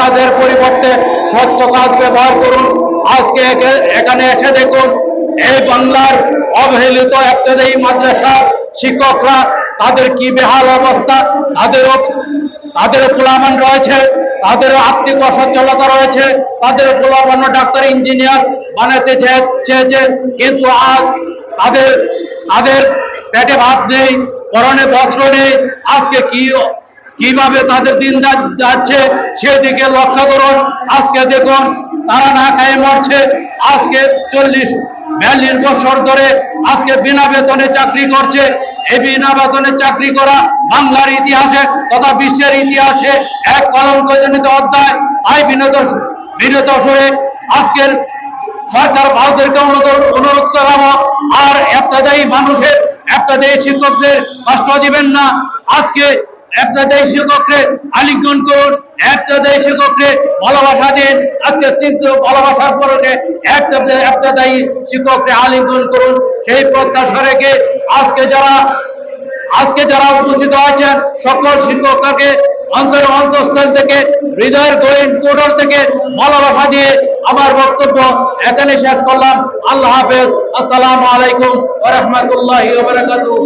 কাজের পরিবর্তে স্বচ্ছ কাজ ব্যবহার করুন। আজকে এখানে এসে দেখুন, এই বাংলার অবহেলিত এফতেদায়ী মাদ্রাসার শিক্ষকরা তাদের কি বেহাল অবস্থা, তাদেরও তাদের পোলামান রয়েছে তাদের আর্থিক অসচ্ছলতা রয়েছে, তাদের পোলাপান্ন ডাক্তার, ইঞ্জিনিয়ার বানাতে চেয়েছে। কিন্তু আজ তাদের তাদের পেটে ভাত নেই, পরনে বস্ত্র নেই, আজকে কি কীভাবে তাদের দিন যাচ্ছে সেদিকে লক্ষ্য করুন। আজকে দেখুন, তারা না খায় মরছে। আজকে চল্লিশ বিয়াল্লিশ বছর ধরে আজকে বিনা বেতনে চাকরি করছে। এই বিনা বেতনে চাকরি করা বাংলার ইতিহাসে তথা বিশ্বের ইতিহাসে এক কলঙ্কজনিত অধ্যায়। আই বিনোদ বিনোদ সরে, আজকের সরকার ভারতেরকে অনুরোধ করাবো। আর এফতাদায়ী মানুষের, এফতাদায়ী শিক্ষকদের কষ্ট দিবেন না। আজকে আলিঙ্গন করুন ভালোবাসা দিন। আজকে কিন্তু ভালোবাসার শিক্ষককে আলিঙ্গন করুন। সেই প্রত্যাশা রেখে আজকে যারা আজকে যারা উপস্থিত আছেন, সকল শিক্ষককে অন্তর অন্তঃস্থল থেকে, হৃদয়ের কোটর থেকে ভালোবাসা দিয়ে আমার বক্তব্য এখানে শেষ করলাম। আল্লাহ হাফেজ। আসসালামু আলাইকুম ওয়া রাহমাতুল্লাহি ওয়া বারাকাতুহু।